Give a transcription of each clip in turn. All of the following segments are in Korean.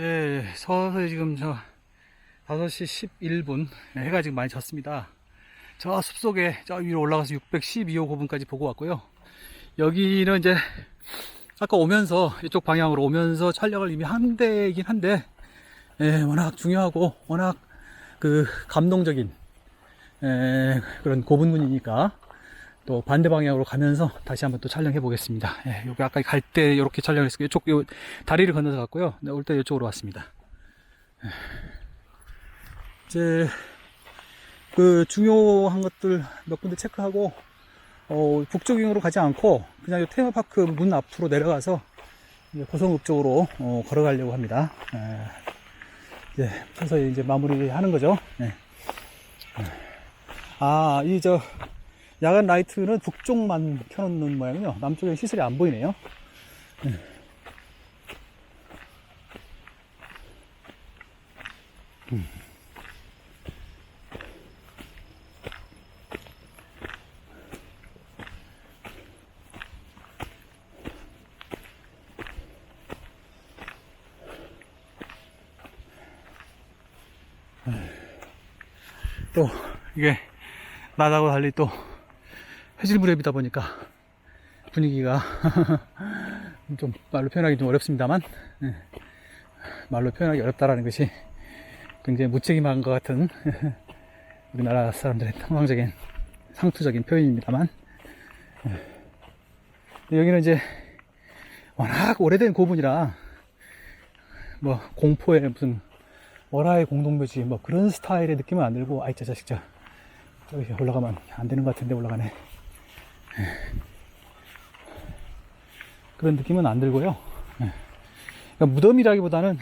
예, 서서히 지금 저 5시 11분 해가 지금 많이 졌습니다. 저 숲속에 저 위로 올라가서 612호 고분까지 보고 왔고요. 여기는 이제 아까 오면서 이쪽 방향으로 오면서 촬영을 이미 한 데이긴 한데 예, 워낙 중요하고 워낙 그 감동적인 예, 그런 고분군이니까 또 반대 방향으로 가면서 다시 한번 또 촬영해 보겠습니다. 예, 여기 아까 갈 때 이렇게 촬영했어요. 이쪽 요 다리를 건너서 갔고요. 네, 올때 이쪽으로 왔습니다. 예. 이제 그 중요한 것들 몇 군데 체크하고 어, 북쪽으로 가지 않고 그냥 이 테마파크 문 앞으로 내려가서 고성읍 쪽으로 어, 걸어가려고 합니다. 예. 이제 서서히 이제 마무리하는 거죠. 예. 아, 이저 야간 라이트는 북쪽만 켜놓는 모양이요. 남쪽에 시설이 안 보이네요. 네. 음. 또 이게 낮하고 달리 또 해질무렵이다 보니까 분위기가 좀 말로 표현하기 좀 어렵습니다만 예. 말로 표현하기 어렵다라는 것이 굉장히 무책임한 것 같은 우리나라 사람들의 통상적인 상투적인 표현입니다만 예. 여기는 이제 워낙 오래된 고분이라 뭐 공포의 무슨 월화의 공동묘지 뭐 그런 스타일의 느낌은 안 들고 아이 저 자식 저 저기 올라가면 안 되는 것 같은데 올라가네 그런 느낌은 안 들고요. 예. 그러니까 무덤이라기보다는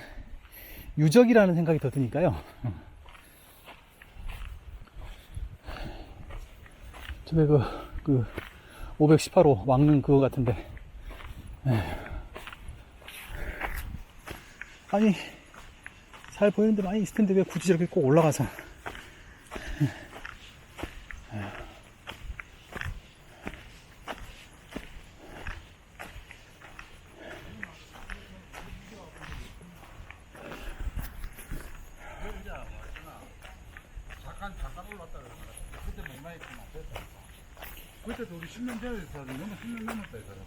유적이라는 생각이 더 드니까요. 어. 집에 그, 그, 518호 왕릉 그거 같은데. 예. 아니, 잘 보이는데 많이 있을 텐데 왜 굳이 저렇게 꼭 올라가서. 잠깐 잠깐 올랐다 그랬어. 그때 맨날 했구나. 됐다. 그때도 우리 10년 전에 사람 너무 10년 넘었다 이 사람.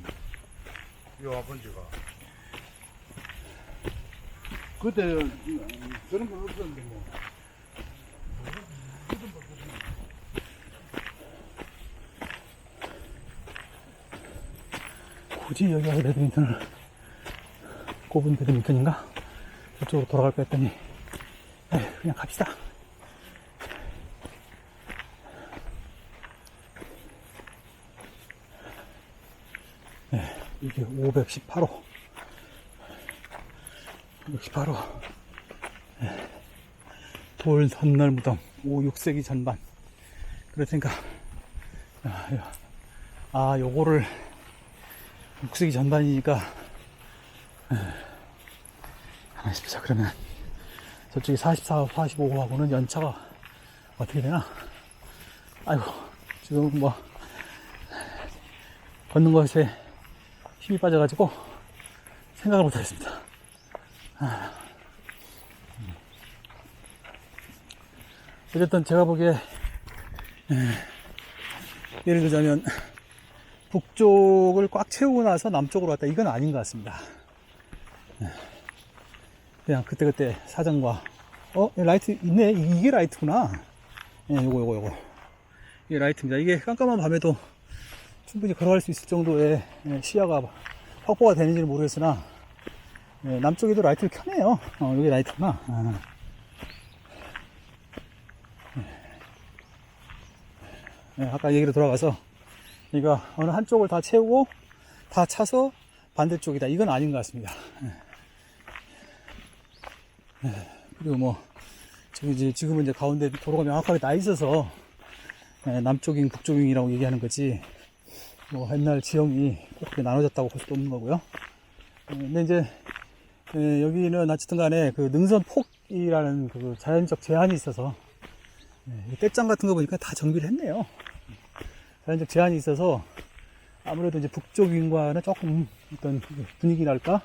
이 아버지가. 그때 음, 저런 건 없었는데 뭐. 굳이 여기 와서 배드민턴을 고분 배드민턴인가? 저쪽으로 돌아갈까 했더니 에휴, 그냥 갑시다 이게 518호. 518호. 네, 돌 선날 무덤 5, 6세기 전반. 그랬으니까 아, 야, 아 요거를 6세기 전반이니까 가만히 있자 그러면 저쪽이 44, 45하고는 연차가 어떻게 되나? 아이고 지금 뭐 걷는 것에 힘이 빠져가지고 생각을 못하겠습니다 아. 어쨌든 제가 보기에 에, 예를 들자면 북쪽을 꽉 채우고 나서 남쪽으로 왔다. 이건 아닌 것 같습니다. 예. 그냥 그때그때 사정과, 어? 여기 라이트 있네? 이- 이게 라이트구나. 예, 요거, 요거, 요거. 이게 라이트입니다. 이게 깜깜한 밤에도 충분히 걸어갈 수 있을 정도의 예, 시야가 확보가 되는지는 모르겠으나, 예, 남쪽에도 라이트를 켜네요. 어, 여기 라이트구나. 아. 예, 아까 얘기로 돌아가서, 그러니까 어느 한쪽을 다 채우고 다 차서 반대쪽이다. 이건 아닌 것 같습니다. 그리고 뭐 지금 이제 지금은 이제 가운데 도로가 명확하게 나 있어서 예, 남쪽인 북쪽인이라고 얘기하는 거지. 뭐 옛날 지형이 그렇게 나눠졌다고 볼 수도 없는 거고요. 어, 근데 이제 여기는 어쨌든 간에 그 능선 폭이라는 그 자연적 제한이 있어서 예, 떼짱 같은 거 보니까 다 정비를 했네요. 자연적 제한이 있어서 아무래도 이제 북쪽 인과는 조금 어떤 분위기랄까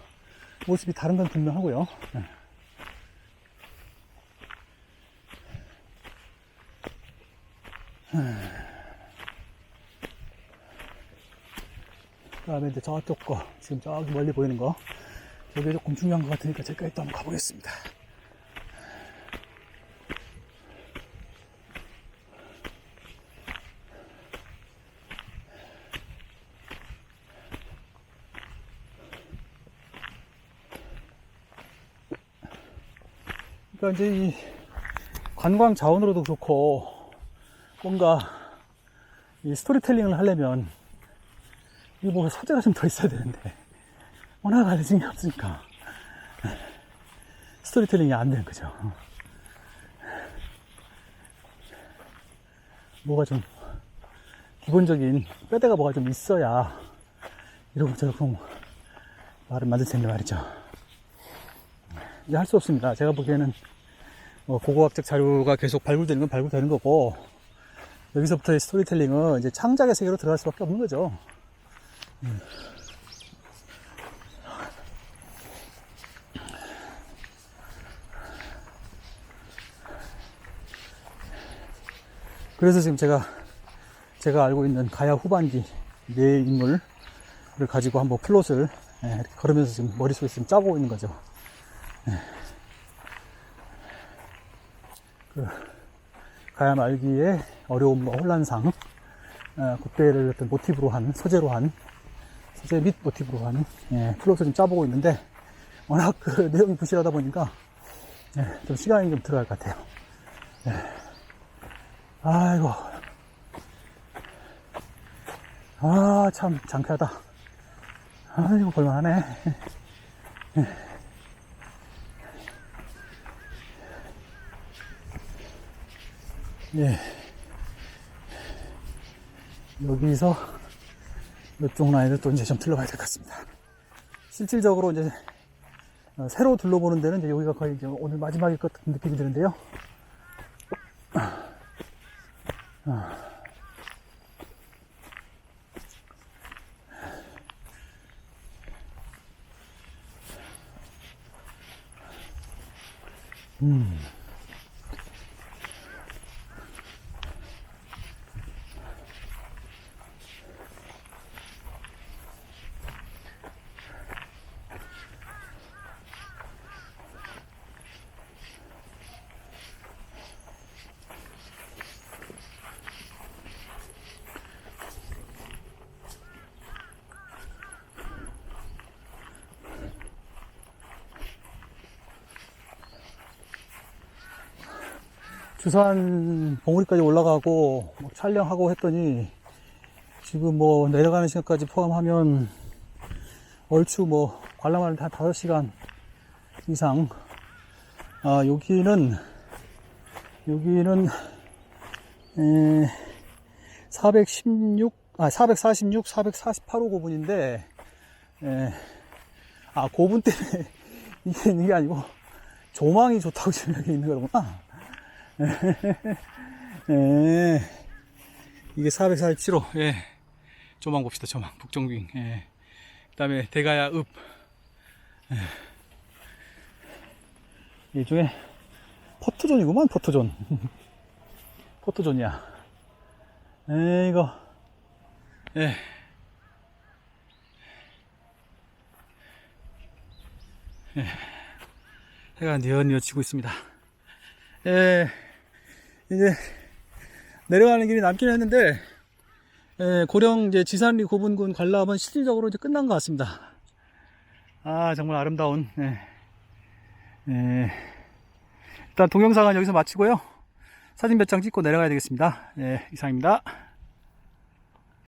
모습이 다른 건 분명하고요. 예. 예. 그 다음에 이제 저쪽 거, 지금 저기 멀리 보이는 거, 저게 조금 중요한 것 같으니까 제가 일단 한번 가보겠습니다. 그러니까 이제 이 관광 자원으로도 그렇고 뭔가 이 스토리텔링을 하려면 이뭐 소재가 좀 더 있어야 되는데 워낙 알려진 게 없으니까 스토리텔링이 안 되는 거죠. 뭐가 좀 기본적인 뼈대가 뭐가 좀 있어야 이러고 저러고 말을 만들 텐데 말이죠. 이제 할수 없습니다. 제가 보기에는 뭐 고고학적 자료가 계속 발굴되는 건 발굴되는 거고 여기서부터의 스토리텔링은 이제 창작의 세계로 들어갈 수밖에 없는 거죠. 음. 그래서 지금 제가 제가 알고 있는 가야 후반기 네 인물을 가지고 한번 플롯을 예, 걸으면서 지금 머릿속에 지금 짜보고 있는 거죠. 그 가야 말기의 어려움과 혼란상 어, 그때를 어떤 모티브로 한 소재로 한 소재 및 모티브로 한 예, 플롯을 좀 짜보고 있는데 워낙 그 내용이 부실하다 보니까 예, 좀 시간이 좀 들어갈 것 같아요. 예. 아이고 아 참 장쾌하다. 아이고 볼만하네. 예. 여기서 이쪽 라인을 또 이제 좀 둘러봐야 될 것 같습니다. 실질적으로 이제 어, 새로 둘러보는 데는 이제 여기가 거의 이제 오늘 마지막일 것 같은 느낌이 드는데요. 주산 봉우리까지 올라가고 막 촬영하고 했더니 지금 뭐 내려가는 시간까지 포함하면 얼추 뭐 관람하는데 한 5시간 이상 아 여기는 여기는 에, 416, 아, 446, 448호 고분인데, 에, 아, 고분 때문에 이게 있는 게 아니고, 조망이 좋다고 지금 여기 있는 거구나. 예. 이게 447호, 예. 조망 봅시다, 조망. 북정빙, 예. 그 다음에 대가야 읍. 예. 이 중에 포토존이구만, 포토존. 포토존이야. 에, 이거. 예. 예. 해가 뉘엿뉘엿 지고 있습니다. 예. 이제 내려가는 길이 남긴 했는데 예, 고령 이제 지산리 고분군 관람은 실질적으로 이제 끝난 것 같습니다. 아 정말 아름다운 예. 예. 일단 동영상은 여기서 마치고요. 사진 몇 장 찍고 내려가야 되겠습니다. 예, 이상입니다.